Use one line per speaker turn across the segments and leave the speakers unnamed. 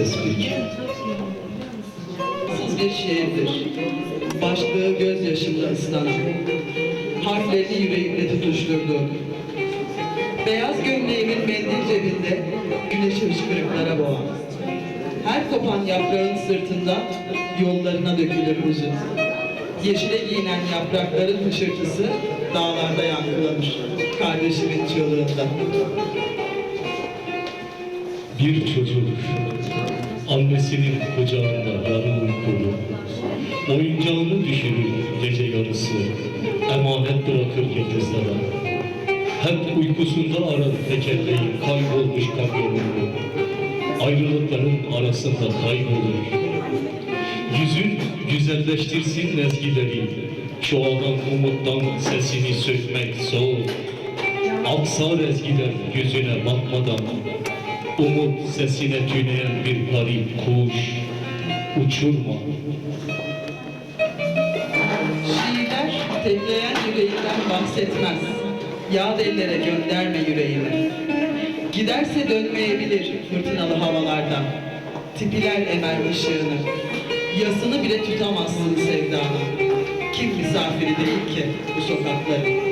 Tespih. Siz bir şiirdir. Başlığı gözyaşımla ıslanan. Harflerini yüreğimle tutuşturduğum. Beyaz gömleğimin mendil cebinde güneşi hıçkırıklara boğan. Her kopan yaprağın sırtında yollarına dökülür hüzün. Yeşile giyinen yaprakların hışırtısı dağlarda yankılanır. Kardeşimin çığlığında.
Bir çocuk annesinin kucağında yarı uykulu oyuncağını düşürür gece yarısı emanet bırakır yıldızlara hep uykusunda arar tekerleği kaybolmuş kamyonunu ayrılıkların arasında kaybolur. Yüzün güzelleştirsin ezgileri çoğalan umuttan sesini sökmek zor. Aksar ezgiler yüzüne bakmadan Umut sesine tüneyen bir garip kuş Uçurma
Şiirler tekleyen yüreğinden bahsetmez. Yağ ellere gönderme yüreğimi. Giderse dönmeyebilir fırtınalı havalarda. Tipiler emer ışığını. Yasını bile tutamazsın sevdanın. Kim misafiri değil ki bu sokakların.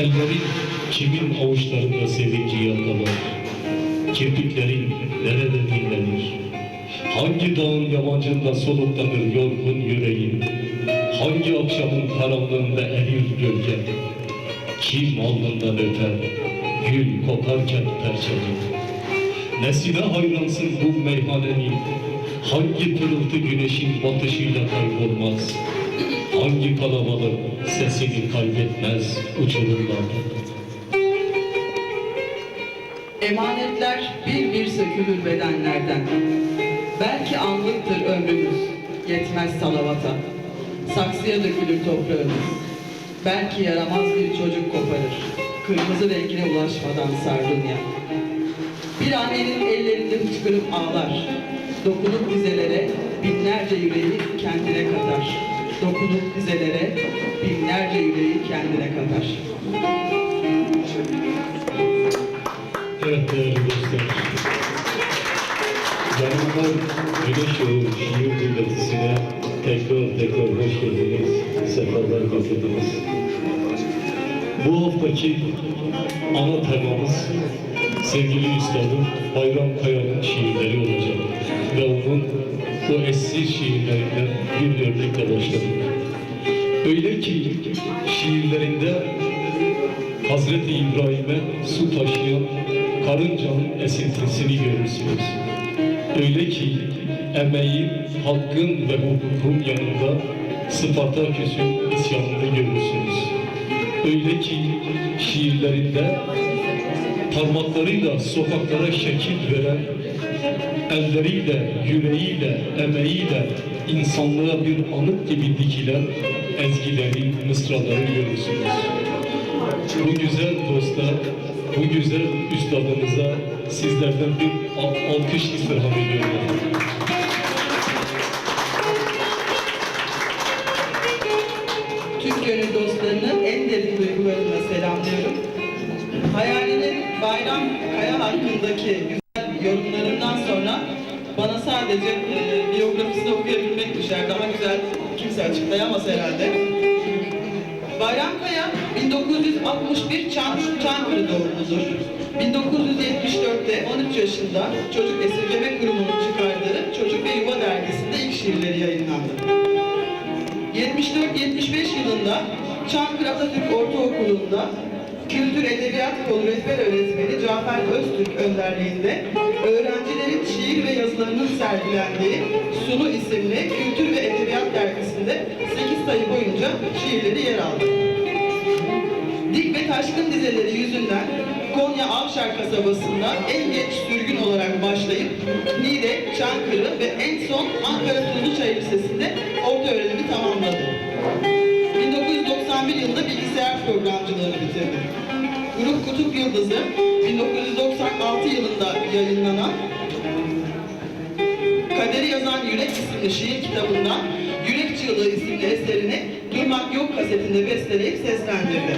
Ellerin kimin avuçlarında sevinci yakalar? Kirpiklerin nerede dinlenir? Hangi dağın yamacında soluklanır yorgun yüreğin? Hangi akşamın karanlığında erir gölge? Kim alnından öper Gül kokarken perçemi? Nesine hayransın bu meyhanenin? Hangi pırıltı güneşin batışıyla kaybolmaz Hangi kalabalık sesini kaybetmez uçurumlarda
Emanetler bir bir sökülür bedenlerden. Belki anlıktır ömrümüz, yetmez salavata. Saksıya dökülür toprağımız. Belki yaramaz bir çocuk koparır. Kırmızı rengine ulaşmadan sardunya. Bir annenin ellerinde hıçkırıp ağlar. Dokunup dizelere binlerce yüreği kendine katar. Dokunup dizelere binlerce yüreği kendine katar.
Evet değerli dostlar Canımlar Güneş Yolu şiir dinletisine tekrar tekrar hoş geldiniz, sefalar getirdiniz. Bu haftaki ana temamız sevgili üstadım Bayram Kaya'nın şiirleri olacak. Ve onun bu eski şiirlerinden bir örnekle başladık. Öyle ki şiirlerinde Hazreti İbrahim'e su taşıyan karıncanın esintisini görürsünüz. Öyle ki emeğin, hakkın ve hukukun yanında Spartaküs'ün isyanını görürsünüz. Öyle ki şiirlerinde parmaklarıyla sokaklara şekil veren, elleriyle, yüreğiyle, emeğiyle insanlığa bir anıt gibi dikilen ezgileri, mısraları görürsünüz. Bu güzel dosta, bu güzel üstadımıza sizlerden bir al- alkış istirham ediyorum.
Tüm gönül dostlarını en derin duygularımla selamlıyorum. Hayalinin Bayram Kaya hakkındaki sadece e, biyografisini okuyabilmek düşer. Daha güzel kimse açıklayamaz herhalde. Bayram Kaya 1961 Çan, Çankırı doğumludur. 1974'te 13 yaşında Çocuk Esirgeme Kurumu'nun çıkardığı Çocuk ve Yuva dergisinde ilk şiirleri yayınlandı. 74-75 yılında Çankırı Atatürk Ortaokulu'nda Kültür Edebiyat Kolu rehber öğretmeni Cafer Öztürk önderliğinde öğrencilerin şiir ve yazılarının sergilendiği Sunu isimli Kültür ve Edebiyat dergisinde 8 sayı boyunca şiirleri yer aldı. Dik ve taşkın dizeleri yüzünden Konya Avşar kasabasında en geç sürgün olarak başlayıp Niğde, Çankırı ve en son Ankara Tuzluçay Lisesi'nde orta öğrenimi tamamladı. 1991 yılında bilgisayar programcılığını bitirdi. Grup Kutup Yıldızı 1996 yılında yayınlanan Kaderi Yazan Yürek isimli şiir kitabından Yürek Çığlığı isimli eserini Durmuş Kırmak Yok kasetinde besteleyip seslendirdi.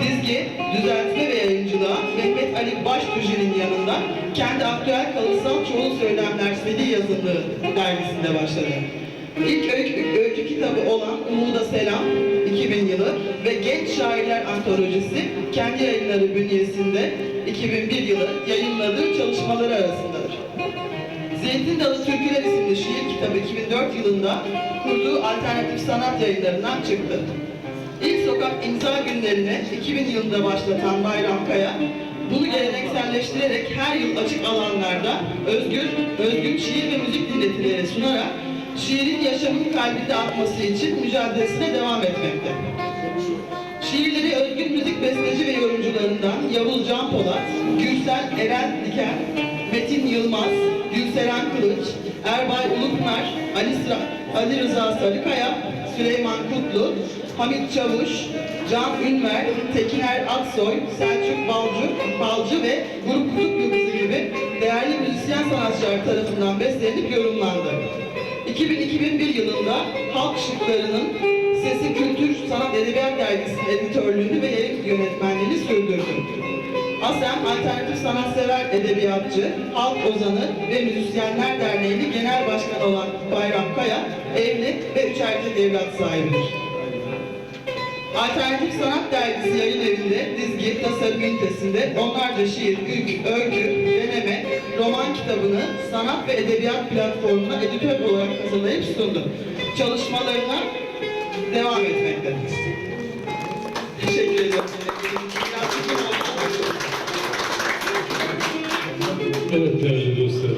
Dizgi, düzeltme ve yayıncılığa Mehmet Ali Baştücü'nün yanında kendi aktüel kalıtsal çoğul söylemler seri yazılı dergisinde başladı. İlk öykü, öykü kitabı olan Umuda Selam 2000 yılı ve Genç Şairler Antolojisi kendi yayınları bünyesinde 2001 yılı yayınladığı çalışmaları arasındadır. Zeytin Dalı Türküler isimli şiir kitabı 2004 yılında kurduğu alternatif sanat yayınlarından çıktı. İlk sokak imza günlerine 2000 yılında başlatan Bayram Kaya, bunu gelenekselleştirerek her yıl açık alanlarda özgür, özgün şiir ve müzik dinletileri sunarak şiirin yaşamın kalbinde akması için mücadelesine devam etmekte. Şiirleri özgün müzik besteci ve yorumcularından Yavuz Can Polat, Gürsel Eren Diken, Metin Yılmaz, Gülseren Kılıç, Erbay Ulupınar, Ali, Sıra- Ali Rıza Sarıkaya, Süleyman Kutlu, Hamit Çavuş, Can Ünver, Tekiner Aksoy, Selçuk Balcı, Balcı ve Grup Kutup Yıldızı gibi değerli müzisyen sanatçılar tarafından beslenip yorumlandı. 2000-2001 yılında Halk Şıkları'nın Sesi Kültür Sanat Edebiyat Dergisi'nin editörlüğünü ve yayın yönetmenliğini sürdürdü. ASEM Alternatif Sanatsever Edebiyatçı, Halk Ozanı ve Müzisyenler Derneği'nin genel başkanı olan Bayram Kaya, evli ve üç erkek evlat sahibidir. Alternatif Sanat Dergisi yayın evinde dizgi, tasarım ünitesinde onlarca şiir, ülk, öykü, deneme, roman kitabını sanat ve edebiyat platformuna editör olarak hazırlayıp sundu. Çalışmalarına devam etmektedir. Teşekkür ederim.
Evet değerli dostlar.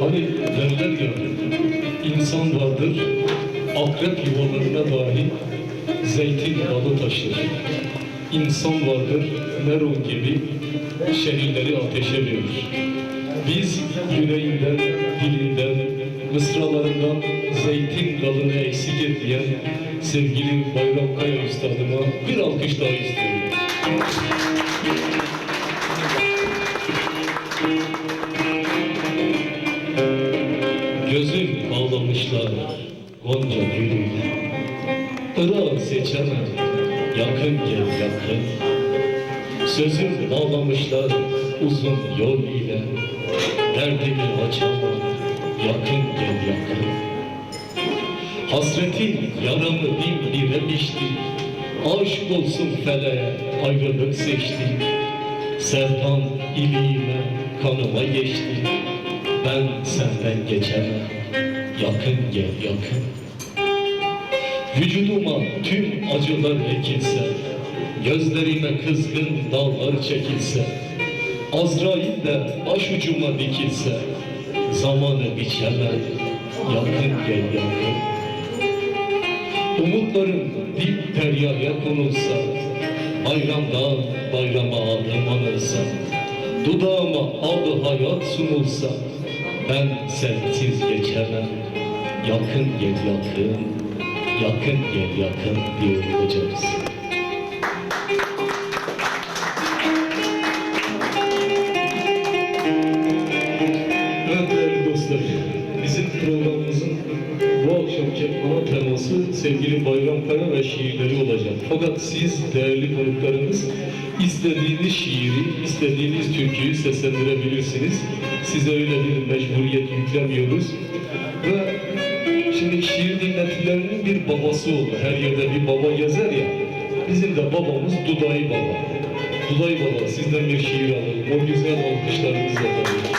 Hani derler ya, insan vardır, akrep yuvalarına dahi zeytin dalı taşır. İnsan vardır, Neron gibi şehirleri ateşe verir. Biz yüreğinden, dilinden, mısralarından zeytin dalını eksik etmeyen sevgili Bayram Kaya Üstadıma bir alkış daha istiyorum. Gözüm bağlamışlar Gonca gülüyle Irak seçemem. Yakın gel yakın. Sözüm bağlamışlar Uzun yol ile. Derdimi açamam. Yakın gel yakın. Hasretin yaramı bin bire biçti Aşk olsun feleğe ayrılık seçti. Sertan iliğime kanıma geçti. Ben senden geçemem. Yakın gel yakın Vücuduma tüm acılar ekilse Gözlerime kızgın dallar çekilse Azrail de başucuma dikilse Zamanı biçemem Yakın gel yakın Umutlarım dip deryaya konulsa Bayramdan bayrama adım Dudağıma adı hayat sunulsa Ben sensiz geçemem Yakın gel yakın Yakın gel yakın diyor hocamız Evet değerli dostlar, bizim programımızın bu akşamki ana teması sevgili Bayram Kara ve şiirleri olacak. Fakat siz değerli konuklarımız istediğiniz şiiri, istediğiniz türküyü seslendirebilirsiniz. Size öyle bir mecburiyet yüklemiyoruz. Ve babası oldu. Her yerde bir baba gezer ya. Bizim de babamız Duday Baba. Duday Baba sizden bir şiir alalım. O güzel alkışlarınızla tabii.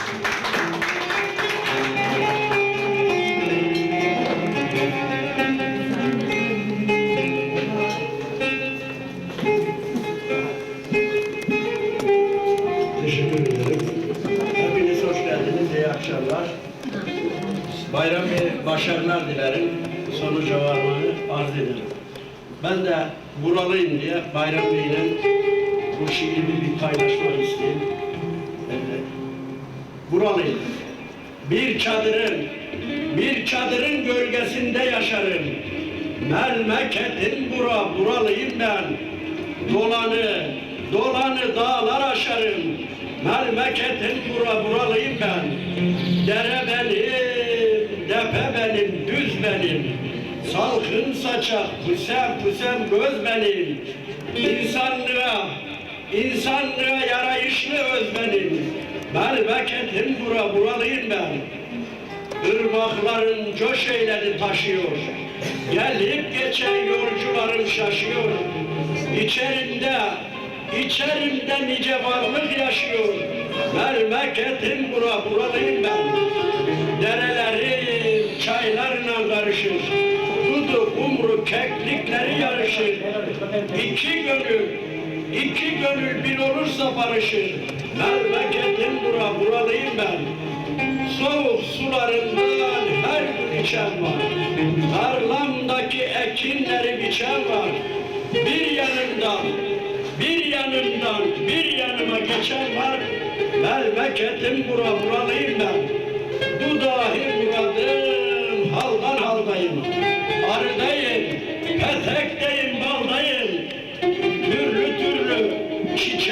Teşekkür ederim. Hepiniz hoş geldiniz. İyi akşamlar. Bayram başarılar dilerim. Sonuca varmanı arz ederim. Ben de buralıyım diye Bayram Bey'le bu şiiri bir paylaşmak isteyeyim. Ee, buralıyım. Bir çadırın, bir çadırın gölgesinde yaşarım. Memleketim bura, buralıyım ben. Dolanı, dolanı dağlar aşarım. Memleketim bura, buralıyım ben. Dere benim, tepe benim, düz benim. Salkın saçak, pusem pusem göz benim. İnsanlığa, insanlığa yarayışlı öz benim. Memleketim bura, buralıyım ben. Irmakların coş eyledi taşıyor. Gelip geçen yolcularım şaşıyor. İçerimde, içerimde nice varlık yaşıyor. Memleketim bura, buralıyım ben. Kumru, keklikleri yarışır. İki gönül, iki gönül bir olursa barışır. Memleketim bura, buralıyım ben. Soğuk sularından her gün içen var. Tarlamdaki ekinleri biçen var. Bir yanından, bir yanından, bir yanıma geçen var. Memleketim bura, buralıyım ben. Bu dahi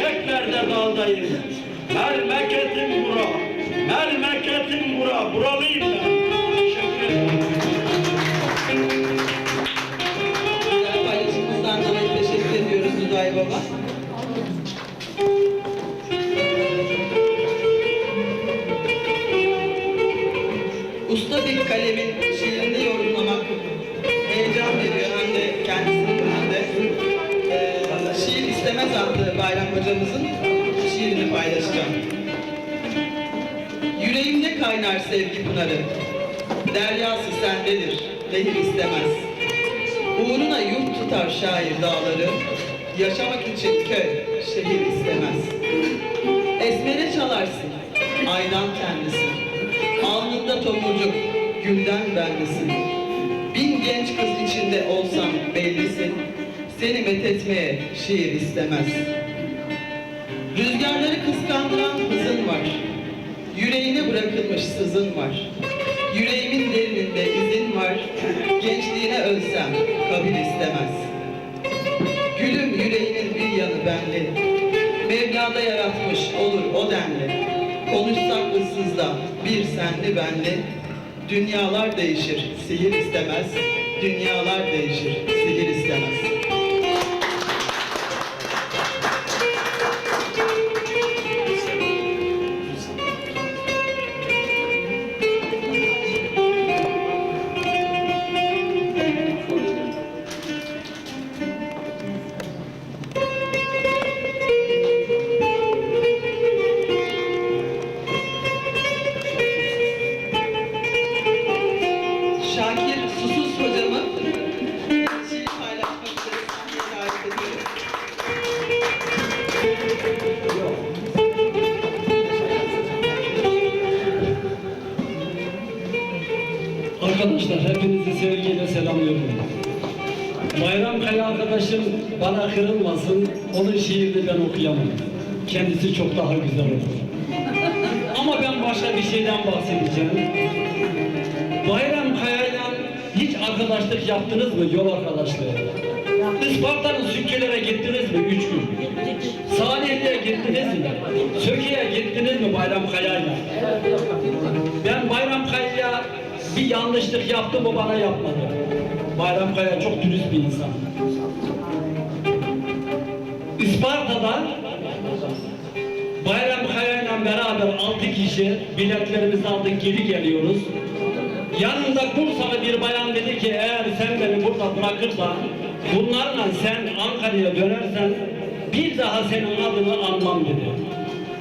çiçeklerde daldayım. Memleketim bura, memleketim bura, buralıyım ben.
Hocamızın şiirini paylaşacağım. Yüreğimde kaynar sevgi pınarı, deryası sendedir, lehir istemez. Uğruna yurt tutar şair dağları, yaşamak için köy, şehir istemez. Esmere çalarsın, aydan kendisi. Alnında tomurcuk, gülden bendesin. Bin genç kız içinde olsam bellisin. Seni methetmeye şiir istemez. Rüzgarları kıskandıran hızın var. Yüreğine bırakılmış sızın var. Yüreğimin derininde izin var. Gençliğine ölsem kabul istemez. Gülüm yüreğinin bir yanı benli. Mevla'da yaratmış olur o denli. Konuşsak ıssızda bir senli benli. Dünyalar değişir, sihir istemez. Dünyalar değişir, sihir istemez.
Arkadaşım bana kırılmasın, onun şiirini ben okuyamam. Kendisi çok daha güzel okur. Ama ben başka bir şeyden bahsedeceğim. Bayram Kaya'yla hiç arkadaşlık yaptınız mı? Yol arkadaşlığı. Isparta'nın Sükkelere gittiniz mi? Üç gün. Salihli'ye gittiniz mi? Söke'ye gittiniz mi Bayram Kaya'yla? Ben Bayram Kaya'ya bir yanlışlık yaptı mı bana yapmadı. Bayram Kaya çok dürüst bir insan. Isparta'da Bayram Kaya beraber altı kişi biletlerimizi aldık geri geliyoruz. Yanında Bursalı bir bayan dedi ki eğer sen beni burada bırakırsan bunlarla sen Ankara'ya dönersen bir daha senin adını anmam dedi.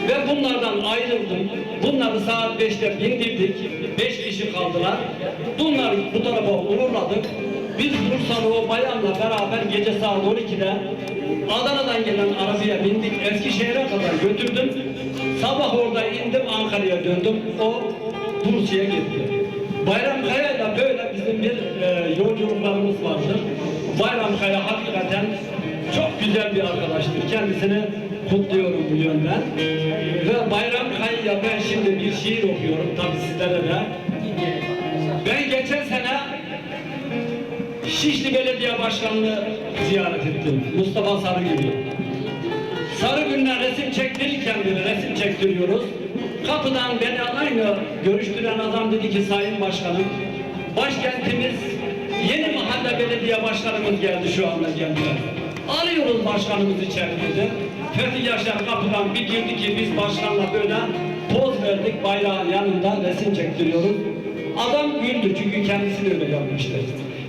Ve bunlardan ayrıldım. Bunları saat 5'te bindirdik. 5 kişi kaldılar. Bunları bu tarafa uğurladık. Biz Bursalı bayanla beraber gece saat 12'de Adana'dan gelen arabaya bindik. Eskişehir'e kadar götürdüm. Sabah orada indim Ankara'ya döndüm. O Bursa'ya gitti. Bayram Kaya'yla böyle bizim bir e, yolculuklarımız vardır. Bayram Kaya hakikaten çok güzel bir arkadaştır. Kendisini kutluyorum bu yönden. Ve Bayram Kaya'ya ben şimdi bir şiir okuyorum tabi sizlere de. Ben geçen Şişli Belediye Başkanlığı ziyaret ettim. Mustafa Sarıgül. Sarıgül'le resim çektirirken bir resim çektiriyoruz. Kapıdan beni aynı görüştüren adam dedi ki Sayın Başkanım, başkentimiz Yeni mahalle belediye başkanımız geldi şu anda geldiler. Arıyoruz başkanımız içeride. Fethi Yaşar kapıdan bir girdi ki biz başkanla böyle poz verdik bayrağın yanında resim çektiriyoruz. Adam güldü çünkü kendisi de öyle yapmıştı.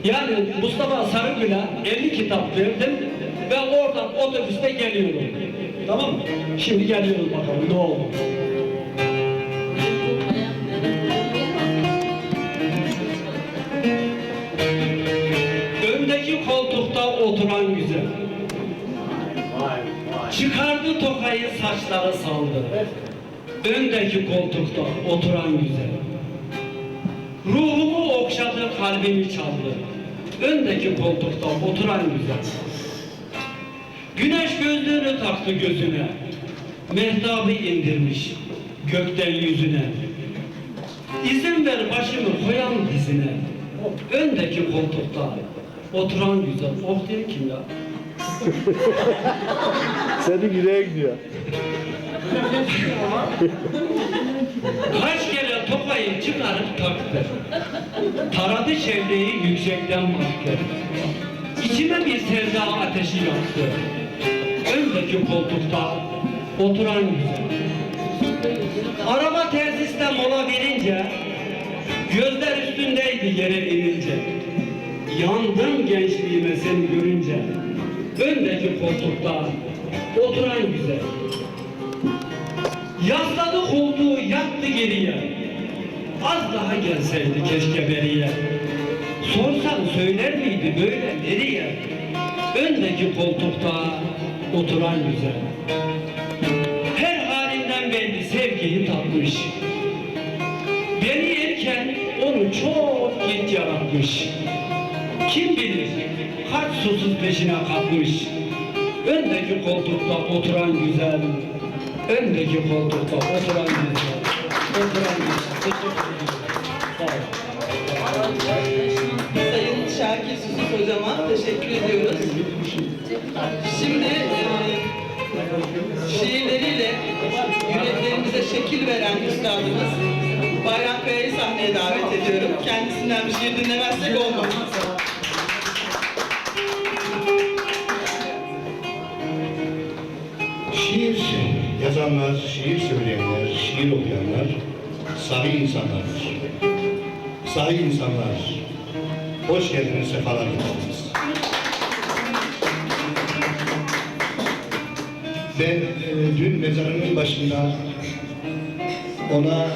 Yani Mustafa Sarıgül'e 50 kitap verdim ve oradan otobüste geliyorum. Tamam mı? Şimdi geliyoruz bakalım ne oldu. Öndeki koltukta oturan güzel. Çıkardı tokayı saçları saldı. Öndeki koltukta oturan güzel. Ruhumu okşadı kalbimi çaldı. Öndeki koltukta oturan güzel. Güneş gözlüğünü taktı gözüne. Mehtabı indirmiş gökten yüzüne. İzin ver başımı koyan dizine. Öndeki koltukta oturan güzel. Oh diye kim ya?
Senin yüreğe gidiyor.
Kaç kere tokayı çıkarıp taktı. Taradı çevreyi yüksekten baktı. İçime bir sevda ateşi yaktı. Öndeki koltukta oturan güzel. Araba tesiste mola verince Gözler üstündeydi yere inince Yandım gençliğime seni görünce Öndeki koltukta oturan güzel Yasladı koltuğu yattı geriye Az daha gelseydi keşke beriye. Sorsan söyler miydi böyle nereye Öndeki koltukta oturan güzel. Her halinden belli sevgiyi tatmış. Beni yerken onu çok geç yaratmış. Kim bilir kaç susuz peşine kalkmış. Öndeki koltukta oturan güzel Öndeki koltukta oturan güzel
Sayın Şakir Susuz hocama teşekkür ediyoruz. Şimdi e, şiirleriyle yüreklerimize şekil veren üstadımız Bayram Kaya'yı sahneye davet ediyorum. Kendisinden şiir dinlemezsek olmaz.
Şiir yazanlar, şiir sahi insanlardır. Sahi insanlar. Hoş geldiniz, sefalar getirdiniz. Ben e, dün mezarının başında ona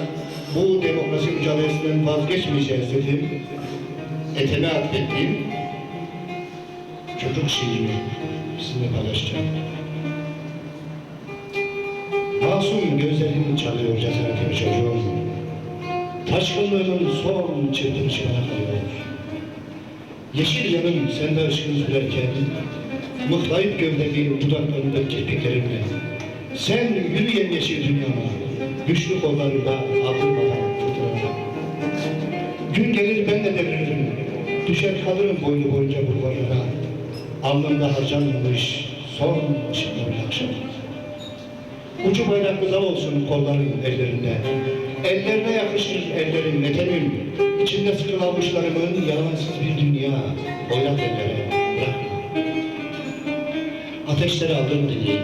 bu demokrasi mücadelesinden vazgeçmeyeceğiz dedim. Eteme atfettiğim çocuk şiirimi sizinle paylaşacağım. Masum gözlerin çalıyor cesaretim çocuğum. Taşkınlığının son çırpınışına kalıyor. Yeşil yanım sende ışkın sürerken, mıhlayıp gövdemi dudaklarında kirpiklerimle. Sen yürüyen yeşil dünyama, güçlü kollarında aldırmadan fırtınana. Gün gelir ben de devrilirim, düşer kalırım boylu boyunca bulvarlara. Alnımda harcanmamış son ışıklı bir akşam. Ucu bayraklı dal olsun kolların ellerinde. Ellerine yakışır ellerin netenim. İçinde sıkılamışlarımın yalansız bir dünya. Oynat ellere, bırakma. Ateşleri aldım dediğim.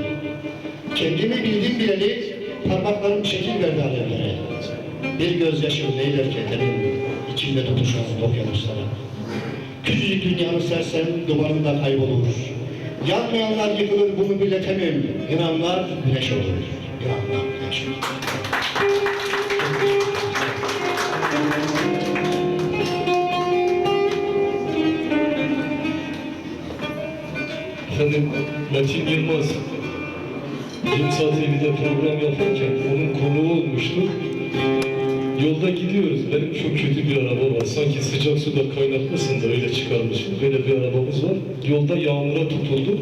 Kendimi bildim bileli parmaklarım şekil verdi alevlere. Bir gözyaşım neyler keterim, içimde tutuşan okyanuslara. Küçücük dünyanı sersem dumanında kaybolur. Yanmayanlar yıkılır bunu biletemem. Yananlar güneş olur. Yananlar güneş olur.
Efendim Metin Yılmaz İmsa TV'de program yaparken onun konuğu olmuştu. Yolda gidiyoruz. Benim çok kötü bir araba var. Sanki sıcak suda kaynatmasın da öyle çıkarmışım. Böyle bir arabamız var. Yolda yağmura tutuldu.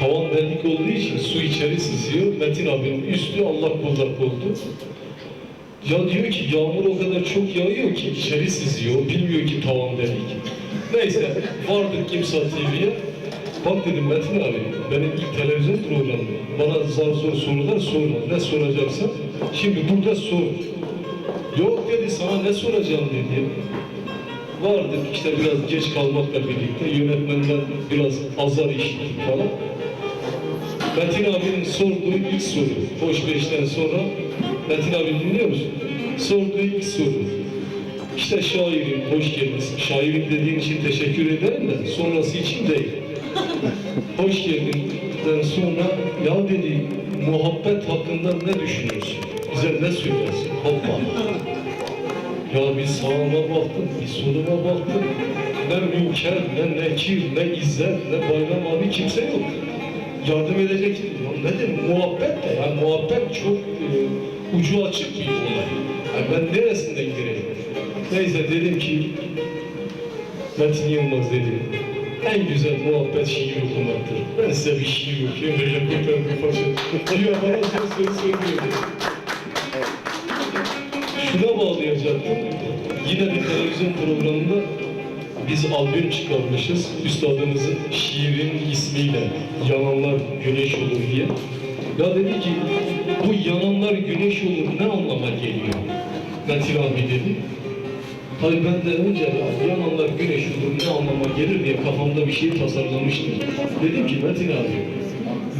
Tavan delik olduğu için su içeri sızıyor. Metin abinin üstü allak bullak oldu. Ya diyor ki yağmur o kadar çok yağıyor ki içeri sızıyor. Bilmiyor ki tavan delik. Neyse vardık İmsa TV'ye. Bak dedim Metin abi, benim ilk televizyon programım. Bana zar zor sorular sorma. Ne soracaksan, şimdi burada sor. Yok dedi, sana ne soracağım dedi. vardır işte biraz geç kalmakla birlikte yönetmenden biraz azar işittik falan. Metin abinin sorduğu ilk soru, Hoş Beş'ten sonra Metin abi dinliyor musun? Sorduğu ilk soru. İşte şairim, hoş geldiniz. Şairim dediğin için teşekkür ederim de sonrası için değil. Hoş geldin'den sonra ya dedi muhabbet hakkında ne düşünüyorsun? Bize ne söylersin? Hoppa. Ya bir sağıma baktım, bir soluma baktım. Ne münker, ne nekir, ne izzet, ne bayram abi kimse yok. Yardım edecek. Ya ne dedim, muhabbet de. Yani muhabbet çok e, ucu açık bir olay. Yani ben neresinden gireyim? Neyse dedim ki, Metin Yılmaz dedi. En güzel muhabbet şiir okumaktır. Ben size bir şiir okuyayım da yakın bir paşa. Diyor bana söz söylüyor. dedi şuna bağlayacaktım. Yine bir televizyon programında biz albüm çıkarmışız. Üstadımızın şiirin ismiyle Yananlar Güneş Olur diye. Ya dedi ki bu yananlar güneş olur ne anlama geliyor? Metin abi dedi. Tabii ben de önce ya yananlar güneş olur ne anlama gelir diye kafamda bir şey tasarlamıştım. Dedim ki Metin abi,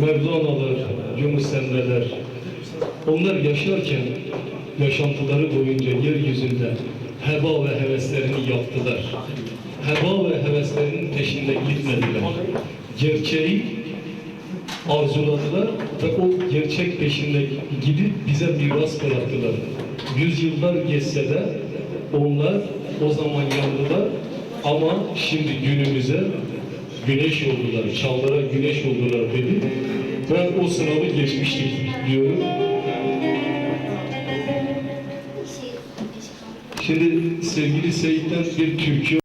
Mevlana'lar, Yunus Emre'ler, onlar yaşarken yaşantıları boyunca yeryüzünde heba ve heveslerini yaptılar. Heba ve heveslerinin peşinde gitmediler. Gerçeği arzuladılar ve o gerçek peşinde gidip bize miras bıraktılar. Yüzyıllar geçse de onlar o zaman yandılar ama şimdi günümüze güneş oldular, çağlara güneş oldular dedi. Ben o sınavı geçmiştim diyorum. Şimdi sevgili Seyit'ten bir türkü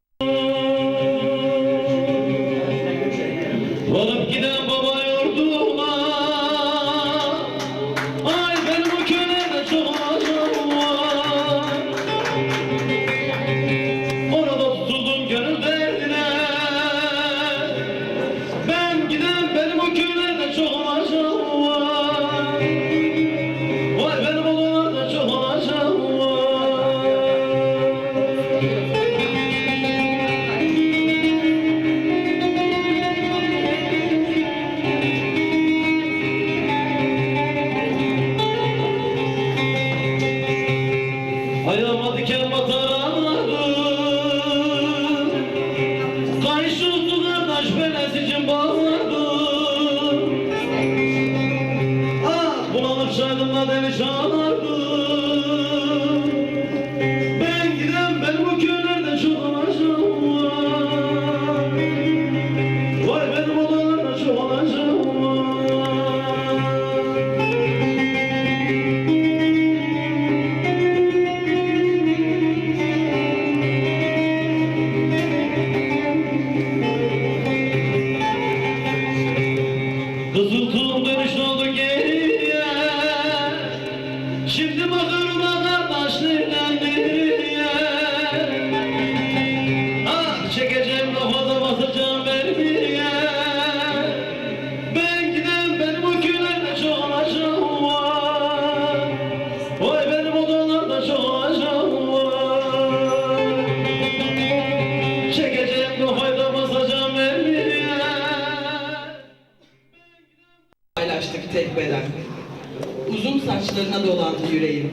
Uzun saçlarına dolandı yüreğim.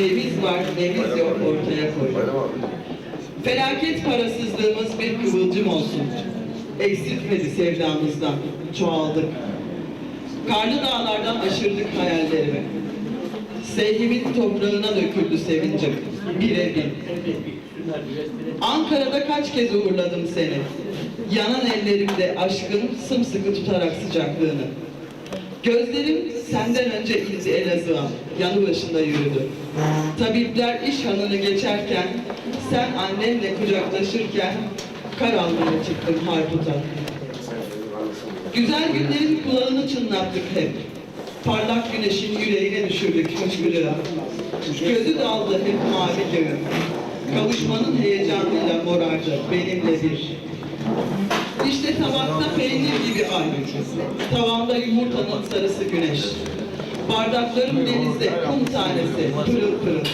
Neviz var, neviz yok ortaya koy. Felaket parasızlığımız bir kıvılcım olsun. Eksiltmedi sevdamızdan, çoğaldık. Karlı dağlardan aşırdık hayallerimi. Sevgimin toprağına döküldü sevincim, birebir. Ankara'da kaç kez uğurladım seni. Yanan ellerimde aşkın sımsıkı tutarak sıcaklığını. Gözlerim senden önce indi Elazığ'a, yanı başında yürüdü. Tabipler iş hanını geçerken, sen annemle kucaklaşırken, kar almaya çıktım Harput'a. Güzel günlerin kulağını çınlattık hep. Parlak güneşin yüreğine düşürdük hıçkırığı. Gözü daldı hep mavi göğü. Kavuşmanın heyecanıyla morardı benimle bir. İşte tabakta peynir gibi ay. Tavamda yumurtanın sarısı güneş. Bardaklarım denizde kum tanesi pırıl pırıl.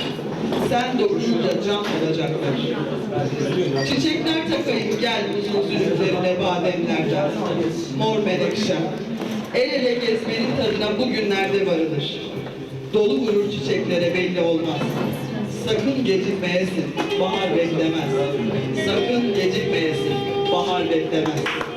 Sen dokununca cam olacaklar. Çiçekler takayım gel uzun zülflerine bademlerden. Mor menekşem. El ele gezmenin tadına bugünlerde varılır. Dolu vurur çiçeklere belli olmaz. Sakın gecikmeyesin, bahar beklemez. Sakın gecikmeyesin bahar beklemez.